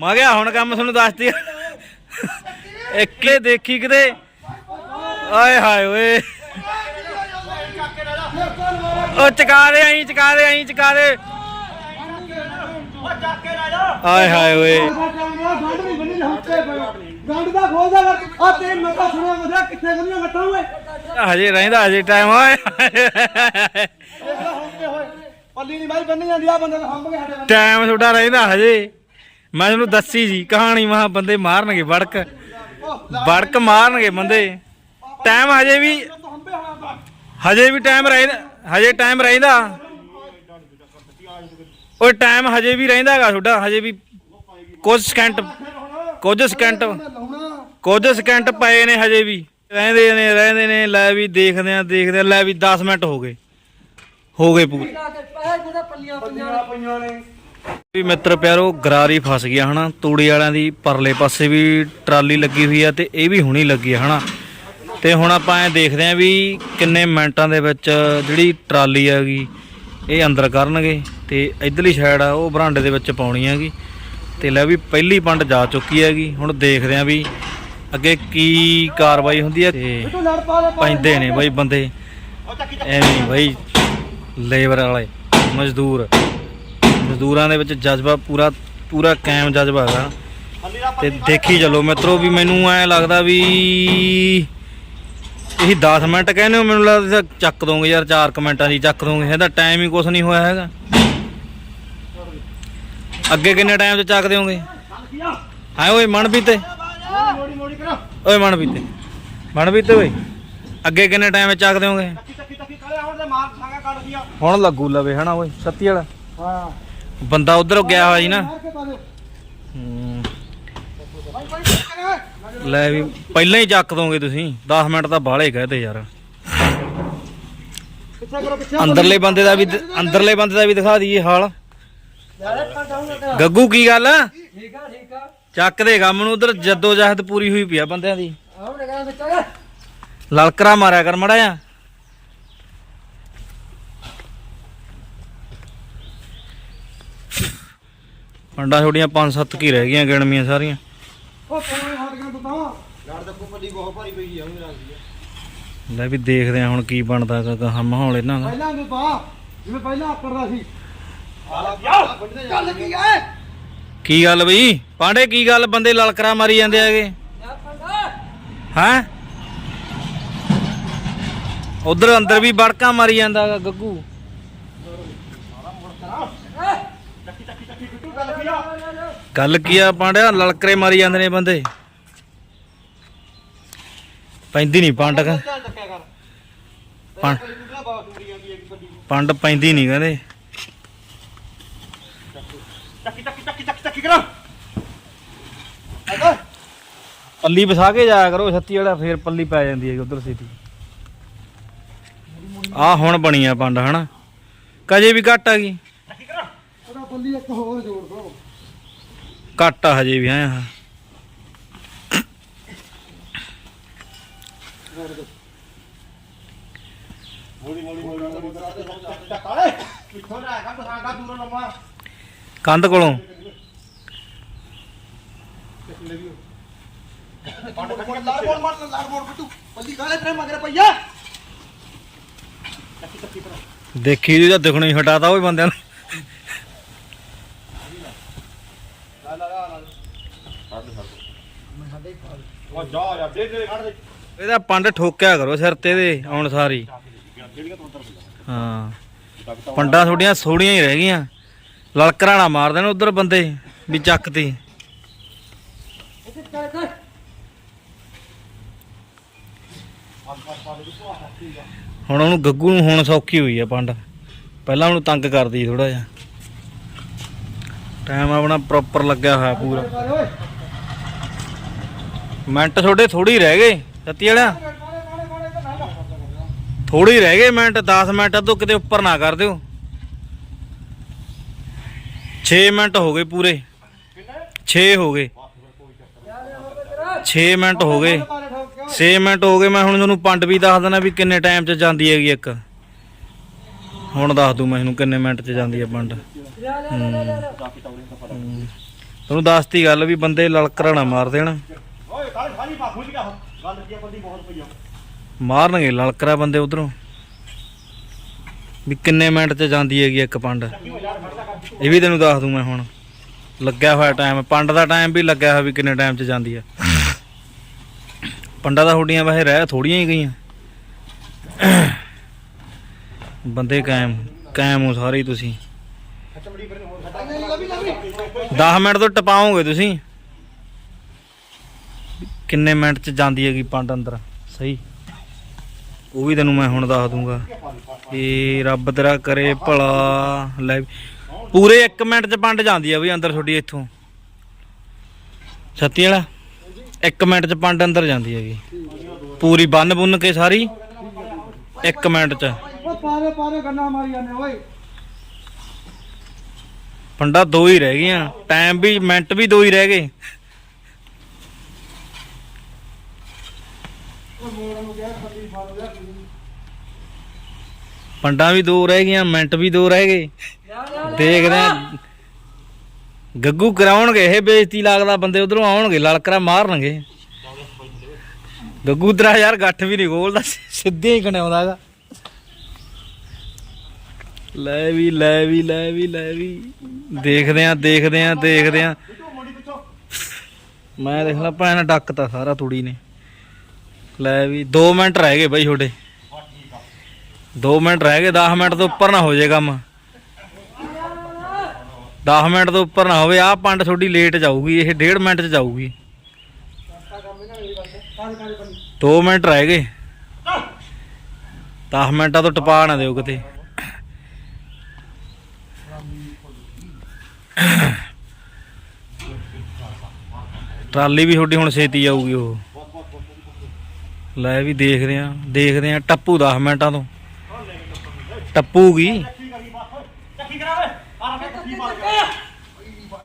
ਮੈਂ ਗਿਆ, ਹੁਣ ਕੰਮ ਤੁਹਾਨੂੰ ਦੱਸਦੀ ਇੱਕੇ ਦੇਖੀ ਕਿਤੇ? ਆਏ ਹਾਏ ਓਏ। ਉਹ ਚਕਾ ਦੇ ਆਈ ਚਕਾ ਦੇ ਆਈ ਚਕਾ ਦੇ। ਆਏ ਹਾਏ ਓਏ। ਹਜੇ ਰਹਿੰਦਾ, ਹਜੇ ਟਾਈਮ ਓਏ ਹੰਬੇ ਪੱਲੀ ਨਹੀਂ ਬਾਈ ਬੰਨੀ ਜਾਂਦੀ ਆ। ਬੰਦੇ ਨੂੰ ਹੰਬ ਕੇ ਟਾਈਮ ਤੁਹਾਡਾ ਰਹਿੰਦਾ ਹਜੇ। ਮੈਂ ਤੁਹਾਨੂੰ ਦੱਸੀ ਸੀ ਕਹਾਣੀ ਮਹਾ ਬੰਦੇ ਮਾਰਨਗੇ ਵੜਕ। ਵੜਕ ਮਾਰਨਗੇ ਬੰਦੇ। ਟਾਈਮ ਹਜੇ ਵੀ ਹਜੇ ਵੀ ਟਾਈਮ ਰਹਿੰਦਾ ਹਜੇ ਟਾਈਮ ਰਹਿੰਦਾ। ਓਏ ਟਾਈਮ ਹਜੇ ਵੀ ਰਹਿੰਦਾ ਹੈਗਾ ਤੁਹਾਡਾ ਹਜੇ ਵੀ ਕੁਝ ਸਕਿੰਟ ਕੁਝ ਸਕਿੰਟ ਕੁਝ ਸਕਿੰਟ ਪਏ ਨੇ ਹਜੇ ਵੀ। ਰਹਿੰਦੇ ਨੇ ਰਹਿੰਦੇ ਨੇ ਲੈ ਵੀ ਦੇਖਦੇ ਆ ਦੇਖਦੇ ਆ ਲੈ ਵੀ 10 ਮਿੰਟ ਹੋ ਗਏ। ਹੋ ਗਏ ਪੂਰੇ। ਪੱਲੀਆਂ ਪਈਆਂ ਨੇ। ਵੀ ਮਿੱਤਰ ਪਿਆਰੋ, ਗਰਾਰੀ ਫਸ ਗਿਆ ਹਨਾ। ਤੂੜੀ ਵਾਲਿਆਂ ਦੀ ਪਰਲੇ ਪਾਸੇ ਵੀ ਟਰਾਲੀ ਲੱਗੀ ਹੋਈ ਆ ਤੇ ਇਹ ਵੀ ਹੁਣੀ ਲੱਗੀ ਆ ਹਨਾ। ਤੇ ਹੁਣ ਆਪਾਂ ਐ ਦੇਖਦੇ ਆਂ ਵੀ ਕਿੰਨੇ ਮਿੰਟਾਂ ਦੇ ਵਿੱਚ ਜਿਹੜੀ ਟਰਾਲੀ ਹੈਗੀ ਇਹ ਅੰਦਰ ਕਰਨਗੇ ਤੇ ਇਧਰਲੀ ਸਾਈਡ ਆ, ਉਹ ਬਰਾਂਡੇ ਦੇ ਵਿੱਚ ਪਾਉਣੀ ਹੈਗੀ। ਤੇ ਲੈ ਵੀ ਪਹਿਲੀ ਪੰਡ ਜਾ ਚੁੱਕੀ ਹੈਗੀ। ਹੁਣ ਦੇਖਦੇ ਆਂ ਵੀ ਅੱਗੇ ਕੀ ਕਾਰਵਾਈ ਹੁੰਦੀ ਹੈ ਤੇ ਪੈਂਦੇ ਨੇ ਬਾਈ ਬੰਦੇ। ਐਵੇਂ ਬਾਈ, ਲੇਬਰ ਵਾਲੇ, ਮਜ਼ਦੂਰ। ਮਜ਼ਦੂਰਾਂ ਦੇ ਵਿੱਚ ਜਜ਼ਬਾ ਪੂਰਾ ਪੂਰਾ ਕਾਇਮ ਜਜ਼ਬਾ ਹੈਗਾ। ਤੇ ਦੇਖੀ ਚੱਲੋ ਮਿੱਤਰੋ ਵੀ ਮੈਨੂੰ ਐ ਲੱਗਦਾ ਵੀ ਇਹੀ 10 ਮਿੰਟ ਕਹਿੰਦੇ ਹੋ ਮੈਨੂੰ ਲੱਗਦਾ ਚੱਕ ਦੋਗੇ ਯਾਰ 4 ਮਿੰਟਾਂ ਦੀ ਚੱਕ ਦੋਗੇ ਇਹਦਾ ਟਾਈਮ ਹੀ ਕੁਛ ਨਹੀਂ ਹੋਇਆ ਹੈਗਾ। ਅੱਗੇ ਕਿੰਨੇ ਟਾਈਮ 'ਚ ਚੱਕ ਦਿਓਗੇ? ਹਾਂ ਓਏ ਮੋੜੀ ਕਰਾ ਓਏ ਮਨ ਪੀਤੇ ਮਨ ਪੀਤੇ ਓਏ ਅੱਗੇ ਕਿੰਨੇ ਟਾਈਮ 'ਚ ਚੱਕ ਦਿਓਗੇ? ਹੁਣ ਲੱਗੂ ਲਵੇ ਹਨਾ ਓਏ ਸੱਤੀ ਵਾਲਾ। ਹਾਂ। ਬੰਦਾ ਉਧਰ ਗਿਆ ਹੋਇਆ ਜੀ ਨਾ। ਹੂੰ, ਲੈ ਵੀ ਪਹਿਲਾਂ ਹੀ ਚੱਕ ਦੋਗੇ ਤੁਸੀਂ। 10 ਮਿੰਟ ਤਾਂ ਬਾਹਲੇ ਯਾਰ ਪਿੱਛੇ ਕਰੋ ਪਿੱਛੇ ਅੰਦਰਲੇ ਬੰਦੇ ਦਾ ਵੀ ਦ- ਅੰਦਰਲੇ ਬੰਦੇ ਦਾ ਵੀ ਦਿਖਾ ਦਈਏ ਹਾਲ। ਯਾਰ ਗੱਗੂ ਕੀ ਗੱਲ ਠੀਕ ਆ? ਠੀਕ ਆ ਚੱਕ ਦੇ ਨੂੰ ਉਧਰ ਜੱਦੋ ਜਹਿਦ ਪੂਰੀ ਹੋਈ ਪਈ ਆ ਬੰਦਿਆਂ ਦੀ। ਲਲਕਰਾ ਮਾਰਿਆ ਕਰ ਮੜਾ ਆ ਪੰਡਾ ਛੋੜੀਆਂ 5-7 ਕੀ ਰਹਿ ਗਈਆਂ ਗਿਣਮੀਆਂ ਸਾਰੀਆਂ। ਉਹ ਕੋਣ ਹਟ ਤੂੰ ਤਾਂ ਲੜ ਦੇ ਪੱਲੀ ਬਹੁਤ ਭਾਰੀ ਪਈ ਆ ਉਹਨੇ ਲੱਗਦੀ ਲੈ ਵੀ ਦੇਖਦੇ ਆ ਹੁਣ ਕੀ ਬਣਦਾ ਗਾ ਮਾਹੌਲ ਇਹਨਾਂ ਦਾ। ਪਹਿਲਾਂ ਤੂੰ ਪਾ ਜਿਵੇਂ ਪਹਿਲਾਂ ਆਕੜਦਾ ਸੀ। ਚੱਲ ਕੀ ਗੱਲ ਬਈ? ਪਾਂਡੇ ਕੀ ਗੱਲ? ਬੰਦੇ ਲਲਕਰਾ ਮਾਰੀ ਜਾਂਦੇ ਹੈਗੇ। ਹੈਂ? ਉਧਰ ਅੰਦਰ ਵੀ ਬੜਕਾ ਮਾਰੀ ਜਾਂਦਾ ਗੱਗੂ ਟੱਕੀ ਟੱਕੀ ਟੱਕੀ ਬਿੱਟੂ ਗੱਲ ਕੀ ਆ ਪਾਂਡਿਆ? ਲਲਕਰੇ ਮਾਰੀ ਜਾਂਦੇ ਨੇ ਬੰਦੇ। ਪੈਂਦੀ ਨਹੀਂ ਪੰਡ ਪੰਡ ਪੈਂਦੀ ਨਹੀਂ ਕਹਿੰਦੇ। ਟੱਕੀ ਟੱਕੀ ਟੱਕੀ ਟੱਕੀ ਟੱਕੀ ਕਰਾ। ਪੱਲੀ ਵਸਾ ਕੇ ਜਾਇਆ ਕਰੋ ਛੱਤੀ ਵਾਲਾ ਫੇਰ ਪੱਲੀ ਪੈ ਜਾਂਦੀ ਹੈ ਉਧਰ ਸਿੱਧੀ। ਆ ਹੁਣ ਬਣੀ ਆ ਪੰਡ ਹਨਾ? ਕਜੇ ਵੀ ਘੱਟ ਆ ਗਈ। ਉਹਦਾ ਬੱਲੀ ਇੱਕ ਹੋਰ ਜੋੜ ਦੋ। ਘੱਟ ਆ ਹਜੇ ਵੀ, ਹੈ। ਕੰਧ ਕੋਲੋਂ। ਦੇਖੀ ਜੀ ਤਾਂ ਦਿਖਣਾ ਹੀ ਹਟਾਤਾ ਉਹ ਬੰਦਿਆਂ ਨੂੰ ਲਾ ਲਾ ਲਾ ਲਾ ਉਹ ਜਾ ਯਾਰ ਦੇ ਦੇ ਕੱਢ ਦੇ। ਇਹਦਾ ਪੰਡ ਠੋਕਿਆ ਕਰੋ ਸਿਰ ਤੇ ਦੇ ਆਉਣ ਸਾਰੀ। ਜਿਹੜੀਆਂ ਤੋਂ ਅੰਦਰ ਹਾਂ। ਪੰਡਾਂ ਥੋੜੀਆਂ ਸੋੜੀਆਂ ਹੀ ਰਹਿ ਗਈਆਂ। ਲਲਕਰਾਂ ਨਾ ਮਾਰ ਉਧਰ ਬੰਦੇ, ਵੀ ਚੱਕਤੀ ਹੁਣ ਉਹਨੂੰ ਗੱਗੂ ਨੂੰ ਹੁਣ ਸੌਖੀ ਹੋਈ ਆ ਪੰਡ। ਪਹਿਲਾਂ ਉਹਨੂੰ ਤੰਗ ਕਰਦੀ ਥੋੜਾ ਜਿਹਾ। ਟਾਈਮ ਆਪਣਾ ਪ੍ਰੋਪਰ ਲੱਗਿਆ ਹੋਇਆ ਪੂਰਾ। ਮਿੰਟ ਤੁਹਾਡੇ ਥੋੜੀ ਰਹਿ ਗਏ ਸੱਤੀ ਵਾਲਿਆ? ਥੋੜੀ ਰਹਿ ਗਏ ਮਿੰਟ 10 ਮਿੰਟ ਤੋਂ ਕਿਤੇ ਉੱਪਰ ਨਾ ਕਰ ਦਿਓ। 6 ਮਿੰਟ ਹੋ ਗਏ ਪੂਰੇ। 6 ਹੋ ਗਏ। 6 ਮਿੰਟ ਹੋ ਗਏ। 6 ਮਿੰਟ ਹੋ ਗਏ, ਮੈਂ ਹੁਣ ਤੁਹਾਨੂੰ ਪੰਡ ਵੀ ਦੱਸ ਦੇਣਾ ਵੀ ਕਿੰਨੇ ਟਾਈਮ 'ਚ ਜਾਂਦੀ ਹੈਗੀ ਇੱਕ। ਹੁਣ ਦੱਸ ਦੂੰ ਮੈਂ ਇਹਨੂੰ ਕਿੰਨੇ ਮਿੰਟ 'ਚ ਜਾਂਦੀ ਹੈ ਪੰਡ। ਹੂੰ। ਤੁਹਾਨੂੰ ਦੱਸਤੀ ਗੱਲ ਵੀ ਬੰਦੇ ਲਲਕਰਾ ਨਾ ਮਾਰ ਦੇਣ। ਕਾਲੇ ਸਾਰੀ ਬਾਖੂ ਜੀ ਕਾ ਗੱਲ ਕੀ ਆ ਬੰਦੀ ਬਹੁਤ ਪਈ ਆ। ਮਾਰਨਗੇ ਲਲਕਰਾ ਬੰਦੇ ਉਧਰੋਂ। ਵੀ ਕਿੰਨੇ ਮਿੰਟ 'ਚ ਜਾਂਦੀ ਹੈਗੀ ਇੱਕ ਪੰਡ। ਇਹ ਵੀ ਤੈਨੂੰ ਦੱਸ ਦੂੰ ਮੈਂ ਹੁਣ। ਲੱਗਿਆ ਹੋਇਆ ਟਾਈਮ ਪੰਡ ਦਾ ਟਾਈਮ ਵੀ ਲੱਗਿਆ ਹੋਇਆ ਵੀ ਕਿੰਨੇ ਟਾਈਮ 'ਚ ਜਾਂਦੀ ਆ। ਪੰਡਾਂ ਦਾ ਥੋੜੀਆਂ ਵੈਸੇ ਰਹਿ ਥੋੜੀਆਂ ਹੀ ਗਈਆਂ। ਬੰਦੇ ਕਾਇਮ ਕਾਇਮ ਹੋ ਸਾਰੇ ਹੀ ਤੁਸੀਂ। 10 ਮਿੰਟ ਤੋਂ ਟਪਾਓਗੇ ਤੁਸੀਂ। ਕਿੰਨੇ ਮਿੰਟ 'ਚ ਜਾਂਦੀ ਹੈਗੀ ਪੰਡ ਅੰਦਰ? ਸਹੀ। ਉਹ ਵੀ ਤੈਨੂੰ ਮੈਂ ਹੁਣ ਦੱਸ ਦੂੰਗਾ ਇਹ ਰੱਬ ਤੇਰਾ ਕਰੇ ਭਲਾ ਲੈ। ਪੂਰੇ 1 ਮਿੰਟ 'ਚ ਪੰਡ ਜਾਂਦੀ ਆ ਵੀ ਅੰਦਰ ਤੁਹਾਡੀ ਇੱਥੋਂ। ਛੱਤੀ ਵਾਲਾ? 1 ਮਿੰਟ 'ਚ ਪੰਡ ਅੰਦਰ ਜਾਂਦੀ ਹੈਗੀ। ਪੂਰੀ ਬੰਨ ਬੁੰਨ ਕੇ ਸਾਰੀ? 1 ਮਿੰਟ 'ਚ। ਪਾਰੇ ਪਾਰੇ ਗੰਨਾ ਮਾਰੀ ਜਾਂਦੇ ਓਏ। ਪੰਡਾ ਦੋ ਹੀ ਰਹਿ ਗਈਆਂ। ਟਾਈਮ ਵੀ ਮਿੰਟ ਵੀ ਦੋ ਹੀ ਰਹਿ ਗਏ। ਪੰਡਾਂ ਵੀ ਦੋ ਰਹਿ ਗਈਆਂ, ਮਿੰਟ ਵੀ ਦੋ ਰਹਿ ਗਏ। ਦੇਖਦੇ ਆ ਗੱਗੂ ਕਰਾਉਣਗੇ, ਇਹ ਬੇਇੱਜ਼ਤੀ ਲੱਗਦਾ, ਬੰਦੇ ਉਧਰੋਂ ਆਉਣਗੇ, ਲਲਕਰਾ ਮਾਰਨਗੇ। ਗੱਗੂ ਤੇਰਾ ਯਾਰ ਗੱਠ ਵੀ ਨਹੀਂ ਖੋਲਦਾ, ਸਿੱਧੇ ਹੀ ਕਣਾਉਂਦਾਗਾ ਲੈ ਵੀ ਲੈ ਵੀ ਲੈ ਵੀ ਲੈ ਵੀ। ਦੇਖਦੇ ਆ ਦੇਖਦੇ ਆ ਦੇਖਦੇ ਆ ਮੈਂ ਦੇਖ ਲਾ, ਭੈਣ ਡੱਕਤਾ ਸਾਰਾ, ਤੂੜੀ ਨੇ। ਲੈ ਵੀ 2 ਮਿੰਟ ਰਹਿ ਗਏ ਬਾਈ ਤੁਹਾਡੇ। 2 ਮਿੰਟ ਰਹਿ ਗਏ 10 ਮਿੰਟ ਤੋਂ ਉੱਪਰ ਨਾ ਹੋ ਜਾਏ ਕੰਮ। 10 ਮਿੰਟ ਤੋਂ ਉੱਪਰ ਨਾ ਹੋਵੇ, ਆਹ ਪੰਡ ਤੁਹਾਡੀ ਲੇਟ ਜਾਊਗੀ, ਇਹ 1.5 ਮਿੰਟ ਚ ਜਾਊਗੀ। 2 ਮਿੰਟ ਰਹਿ ਗਏ। 10 ਮਿੰਟਾਂ ਤੋਂ ਟਪਾ ਨਾ ਦਿਓ ਕਿਤੇ। ਟਰਾਲੀ ਵੀ ਤੁਹਾਡੀ ਹੁਣ ਛੇਤੀ ਆਊਗੀ ਉਹ। ਲੈ ਵੀ ਦੇਖਦੇ ਆ ਦੇਖਦੇ ਆ ਟੱਪੂ 10 ਮਿੰਟਾਂ ਤੋਂ। ਟੱਪੂਗੀ। ਚੱਕੀ ਕਰਾ ਵੇ ਆ ਰੇ ਚੱਕੀ ਮਾਰ